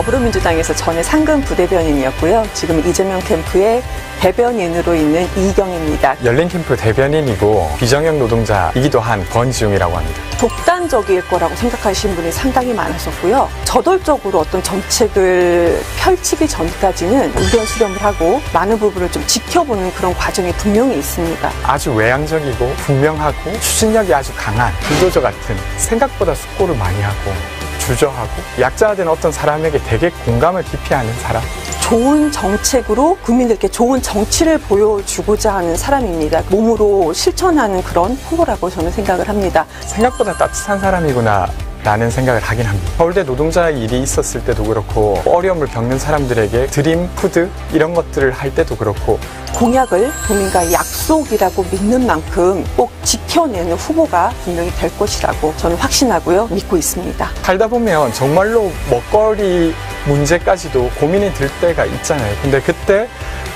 더불어민주당에서 전에 상근 부대변인이었고요. 지금 이재명 캠프의 대변인으로 있는 이경입니다. 열린 캠프 대변인이고 비정형 노동자이기도 한 권지웅이라고 합니다. 독단적일 거라고 생각하시는 분이 상당히 많았었고요. 저돌적으로 어떤 정책을 펼치기 전까지는 의견 수렴을 하고 많은 부분을 좀 지켜보는 그런 과정이 분명히 있습니다. 아주 외향적이고 분명하고 추진력이 아주 강한 불도저 같은 생각보다 숙고를 많이 하고 주저하고 약자된 어떤 사람에게 되게 공감을 깊이 하는 사람 좋은 정책으로 국민들께 좋은 정치를 보여주고자 하는 사람입니다. 몸으로 실천하는 그런 후보라고 저는 생각을 합니다. 생각보다 따뜻한 사람이구나 라는 생각을 하긴 합니다. 서울대 노동자 일이 있었을 때도 그렇고 어려움을 겪는 사람들에게 드림 푸드 이런 것들을 할 때도 그렇고 공약을 국민과의 약속이라고 믿는 만큼 꼭 지켜내는 후보가 분명히 될 것이라고 저는 확신하고요. 믿고 있습니다. 살다 보면 정말로 먹거리 문제까지도 고민이 들 때가 있잖아요. 근데 그때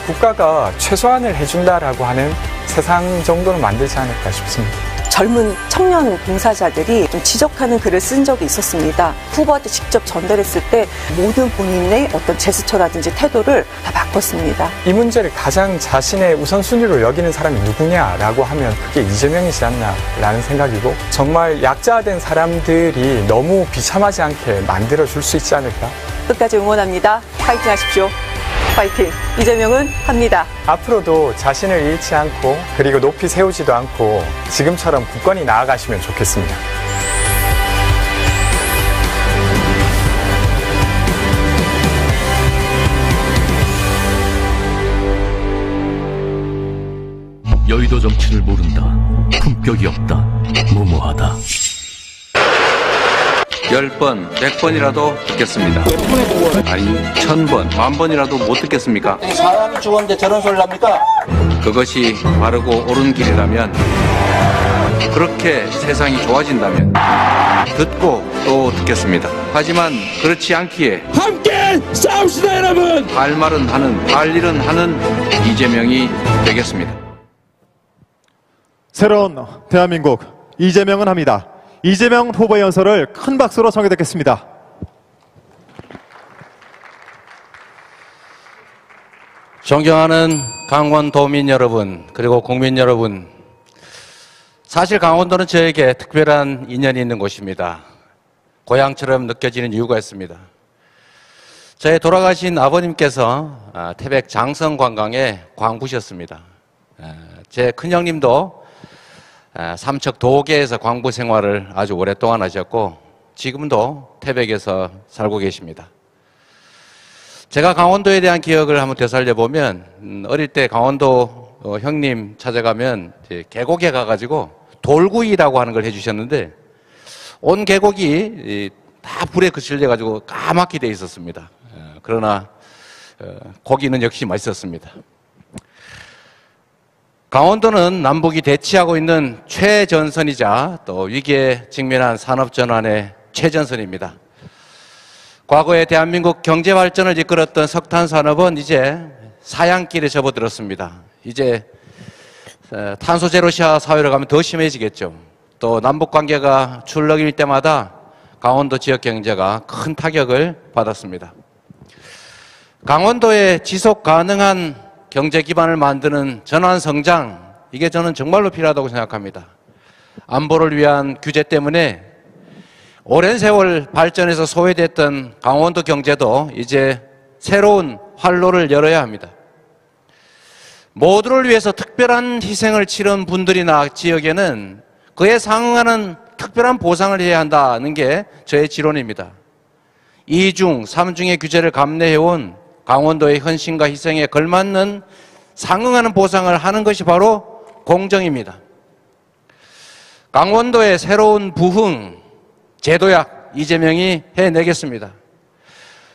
국가가 최소한을 해준다라고 하는 세상 정도는 만들지 않을까 싶습니다. 젊은 청년 봉사자들이 좀 지적하는 글을 쓴 적이 있었습니다. 후보한테 직접 전달했을 때 모든 본인의 어떤 제스처라든지 태도를 다 바꿨습니다. 이 문제를 가장 자신의 우선순위로 여기는 사람이 누구냐라고 하면 그게 이재명이지 않나라는 생각이고 정말 약자된 사람들이 너무 비참하지 않게 만들어줄 수 있지 않을까? 끝까지 응원합니다. 파이팅 하십시오. 파이팅. 이재명은 합니다. 앞으로도 자신을 잃지 않고 그리고 높이 세우지도 않고 지금처럼 굳건히 나아가시면 좋겠습니다. 여의도 정치를 모른다. 품격이 없다. 열 번, 백 번이라도 듣겠습니다. 아니, 천 번, 만 번이라도 못 듣겠습니까? 사람이 죽었는데 저런 소리를 합니까? 그것이 바르고 옳은 길이라면, 그렇게 세상이 좋아진다면, 듣고 또 듣겠습니다. 하지만 그렇지 않기에, 함께 싸웁시다 여러분! 할 말은 하는, 할 일은 하는 이재명이 되겠습니다. 새로운 대한민국 이재명은 합니다. 이재명 후보의 연설을 큰 박수로 청해 듣겠습니다. 존경하는 강원도민 여러분, 그리고 국민 여러분. 사실 강원도는 저에게 특별한 인연이 있는 곳입니다. 고향처럼 느껴지는 이유가 있습니다. 저의 돌아가신 아버님께서 아, 태백 장성 관광에 광부셨습니다. 아, 제 큰형님도 아, 삼척 도계에서 광부 생활을 아주 오랫동안 하셨고 지금도 태백에서 살고 계십니다. 제가 강원도에 대한 기억을 한번 되살려 보면 음, 어릴 때 강원도 어, 형님 찾아가면 계곡에 가가지고 돌구이라고 하는 걸 해주셨는데 온 계곡이 다 불에 그칠려 가지고 까맣게 돼 있었습니다. 어, 그러나 어, 고기는 역시 맛있었습니다. 강원도는 남북이 대치하고 있는 최전선이자 또 위기에 직면한 산업전환의 최전선입니다. 과거에 대한민국 경제 발전을 이끌었던 석탄 산업은 이제 사양길에 접어들었습니다. 이제 어, 탄소 제로시아 사회로 가면 더 심해지겠죠. 또 남북 관계가 출렁일 때마다 강원도 지역 경제가 큰 타격을 받았습니다. 강원도의 지속 가능한 경제 기반을 만드는 전환 성장 이게 저는 정말로 필요하다고 생각합니다. 안보를 위한 규제 때문에 오랜 세월 발전해서 소외됐던 강원도 경제도 이제 새로운 활로를 열어야 합니다. 모두를 위해서 특별한 희생을 치른 분들이나 지역에는 그에 상응하는 특별한 보상을 해야 한다는 게 저의 지론입니다. 이중, 삼중의 규제를 감내해온 강원도의 헌신과 희생에 걸맞는 상응하는 보상을 하는 것이 바로 공정입니다. 강원도의 새로운 부흥, 제도약 이재명이 해내겠습니다.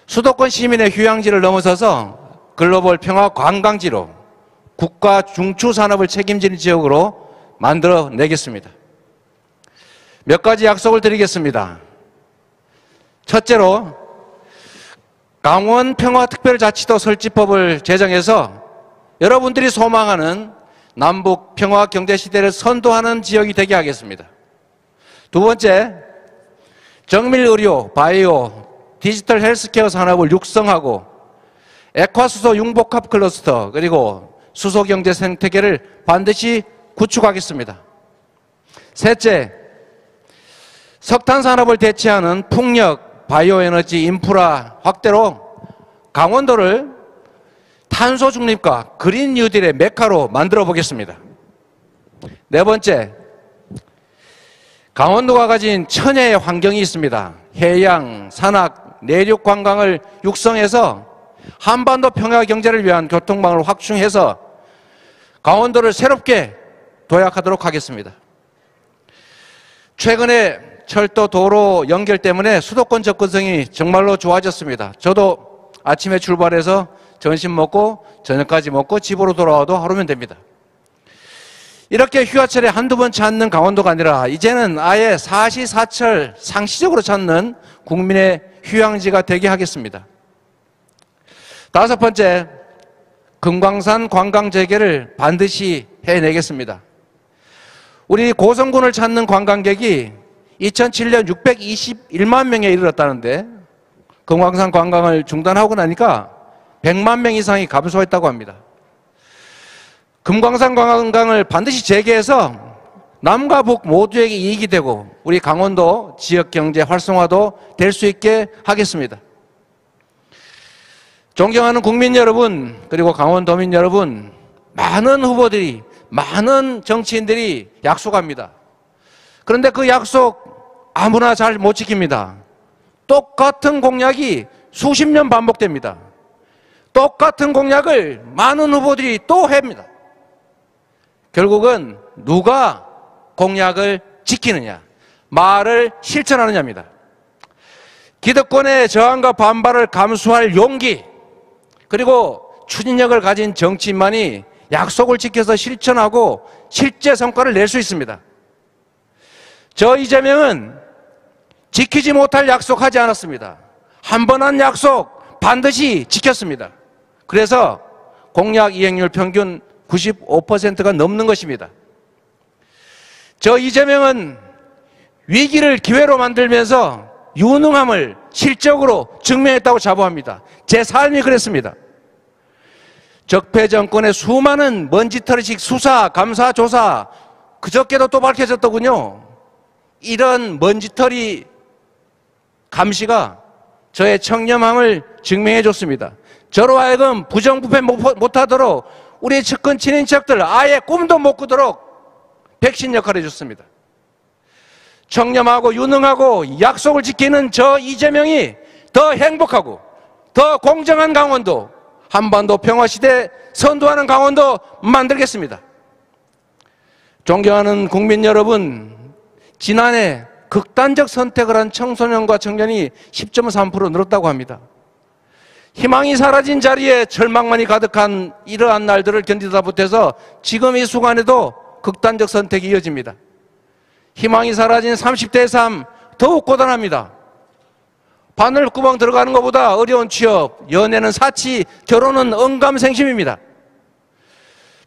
수도권 시민의 휴양지를 넘어서서 글로벌 평화 관광지로 국가 중추 산업을 책임지는 지역으로 만들어 내겠습니다. 몇 가지 약속을 드리겠습니다. 첫째로 강원 평화특별자치도 설치법을 제정해서 여러분들이 소망하는 남북 평화 경제 시대를 선도하는 지역이 되게 하겠습니다. 두 번째, 정밀 의료, 바이오, 디지털 헬스케어 산업을 육성하고 액화수소 융복합 클러스터 그리고 수소 경제 생태계를 반드시 구축하겠습니다. 셋째, 석탄 산업을 대체하는 풍력, 바이오에너지 인프라 확대로 강원도를 탄소 중립과 그린 뉴딜의 메카로 만들어 보겠습니다. 네 번째, 강원도가 가진 천혜의 환경이 있습니다. 해양, 산악, 내륙 관광을 육성해서 한반도 평화 경제를 위한 교통망을 확충해서 강원도를 새롭게 도약하도록 하겠습니다. 최근에 철도 도로 연결 때문에 수도권 접근성이 정말로 좋아졌습니다. 저도 아침에 출발해서 점심 먹고 저녁까지 먹고 집으로 돌아와도 하루면 됩니다. 이렇게 휴가철에 한두 번 찾는 강원도가 아니라 이제는 아예 사시사철 상시적으로 찾는 국민의 휴양지가 되게 하겠습니다. 다섯 번째, 금광산 관광 재개를 반드시 해내겠습니다. 우리 고성군을 찾는 관광객이 2007년 621만 명에 이르렀다는데 금광산 관광을 중단하고 나니까 100만 명 이상이 감소했다고 합니다. 금광산 관광을 반드시 재개해서 남과 북 모두에게 이익이 되고 우리 강원도 지역 경제 활성화도 될 수 있게 하겠습니다. 존경하는 국민 여러분, 그리고 강원도민 여러분, 많은 후보들이, 많은 정치인들이 약속합니다. 그런데 그 약속 아무나 잘 못 지킵니다. 똑같은 공약이 수십 년 반복됩니다. 똑같은 공약을 많은 후보들이 또 합니다. 결국은 누가 공약을 지키느냐, 말을 실천하느냐입니다. 기득권의 저항과 반발을 감수할 용기, 그리고 추진력을 가진 정치인만이 약속을 지켜서 실천하고 실제 성과를 낼 수 있습니다. 저 이재명은 지키지 못할 약속하지 않았습니다. 한 번 한 약속 반드시 지켰습니다. 그래서 공약 이행률 평균 95%가 넘는 것입니다. 저 이재명은 위기를 기회로 만들면서 유능함을 실적으로 증명했다고 자부합니다. 제 삶이 그랬습니다. 적폐 정권의 수많은 먼지털이식 수사, 감사, 조사 그저께도 또 밝혀졌더군요. 이런 먼지털이 감시가 저의 청렴함을 증명해 줬습니다. 저로 하여금 부정부패 못하도록 우리 측근 친인척들 아예 꿈도 못 꾸도록 백신 역할을 해줬습니다. 청렴하고 유능하고 약속을 지키는 저 이재명이 더 행복하고 더 공정한 강원도 한반도 평화시대 선도하는 강원도 만들겠습니다. 존경하는 국민 여러분, 지난해 극단적 선택을 한 청소년과 청년이 10.3% 늘었다고 합니다. 희망이 사라진 자리에 절망만이 가득한 이러한 날들을 견디다 못해서 지금 이 순간에도 극단적 선택이 이어집니다. 희망이 사라진 30대의 삶 더욱 고단합니다. 바늘구멍 들어가는 것보다 어려운 취업, 연애는 사치, 결혼은 언감생심입니다.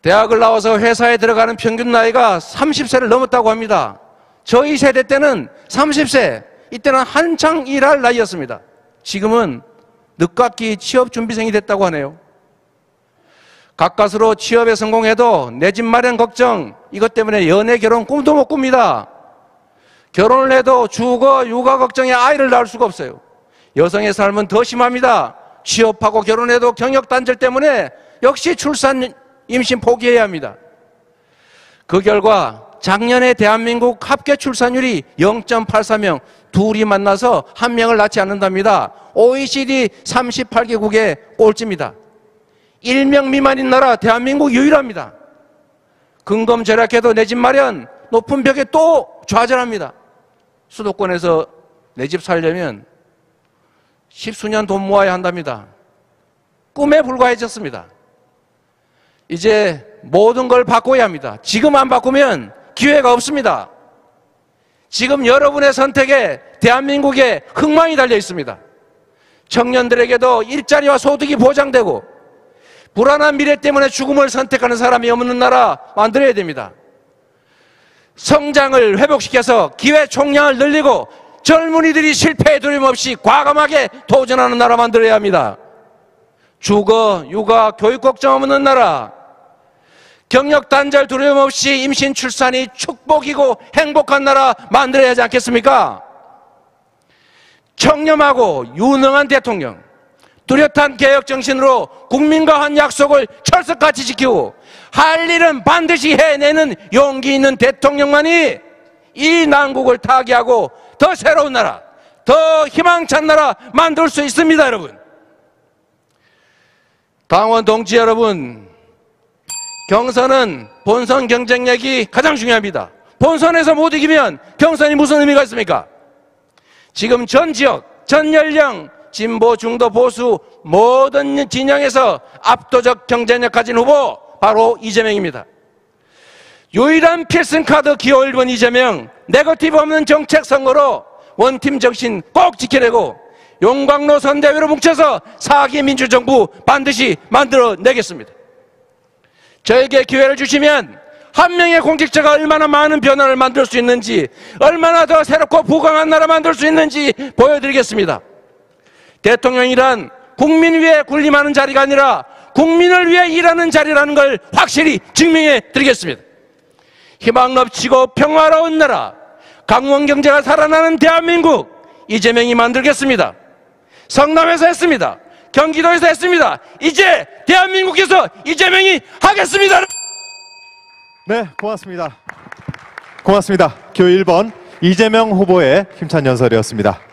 대학을 나와서 회사에 들어가는 평균 나이가 30세를 넘었다고 합니다. 저희 세대 때는 30세, 이때는 한창 일할 나이였습니다. 지금은 늦깎이 취업 준비생이 됐다고 하네요. 가까스로 취업에 성공해도 내 집 마련 걱정, 이것 때문에 연애 결혼 꿈도 못 꿉니다. 결혼을 해도 주거, 육아 걱정에 아이를 낳을 수가 없어요. 여성의 삶은 더 심합니다. 취업하고 결혼해도 경력 단절 때문에 역시 출산, 임신 포기해야 합니다. 그 결과 작년에 대한민국 합계 출산율이 0.84명, 둘이 만나서 한 명을 낳지 않는답니다. OECD 38개국의 꼴찌입니다. 1명 미만인 나라 대한민국 유일합니다. 근검 절약해도 내 집 마련 높은 벽에 또 좌절합니다. 수도권에서 내 집 살려면 십수년 돈 모아야 한답니다. 꿈에 불과해졌습니다. 이제 모든 걸 바꿔야 합니다. 지금 안 바꾸면 기회가 없습니다. 지금 여러분의 선택에 대한민국의 흥망이 달려 있습니다. 청년들에게도 일자리와 소득이 보장되고 불안한 미래 때문에 죽음을 선택하는 사람이 없는 나라 만들어야 됩니다. 성장을 회복시켜서 기회 총량을 늘리고 젊은이들이 실패에 두려움 없이 과감하게 도전하는 나라 만들어야 합니다. 주거, 육아, 교육 걱정 없는 나라. 경력 단절 두려움 없이 임신 출산이 축복이고 행복한 나라 만들어야 하지 않겠습니까? 청렴하고 유능한 대통령, 뚜렷한 개혁 정신으로 국민과 한 약속을 철석같이 지키고 할 일은 반드시 해내는 용기 있는 대통령만이 이 난국을 타개하고 더 새로운 나라, 더 희망찬 나라 만들 수 있습니다, 여러분. 당원 동지 여러분, 경선은 본선 경쟁력이 가장 중요합니다. 본선에서 못 이기면 경선이 무슨 의미가 있습니까? 지금 전 지역, 전 연령, 진보, 중도, 보수 모든 진영에서 압도적 경쟁력 가진 후보 바로 이재명입니다. 유일한 필승 카드 기호 1번 이재명 네거티브 없는 정책 선거로 원팀 정신 꼭 지켜내고 용광로 선대위로 뭉쳐서 사기 민주정부 반드시 만들어내겠습니다. 저에게 기회를 주시면 한 명의 공직자가 얼마나 많은 변화를 만들 수 있는지 얼마나 더 새롭고 부강한 나라 만들 수 있는지 보여드리겠습니다. 대통령이란 국민 위해 군림하는 자리가 아니라 국민을 위해 일하는 자리라는 걸 확실히 증명해 드리겠습니다. 희망 넘치고 평화로운 나라, 강원 경제가 살아나는 대한민국 이재명이 만들겠습니다. 성남에서 했습니다. 경기도에서 했습니다. 이제 대한민국에서 이재명이 하겠습니다. 네, 고맙습니다. 고맙습니다. 교 1번 이재명 후보의 힘찬 연설이었습니다.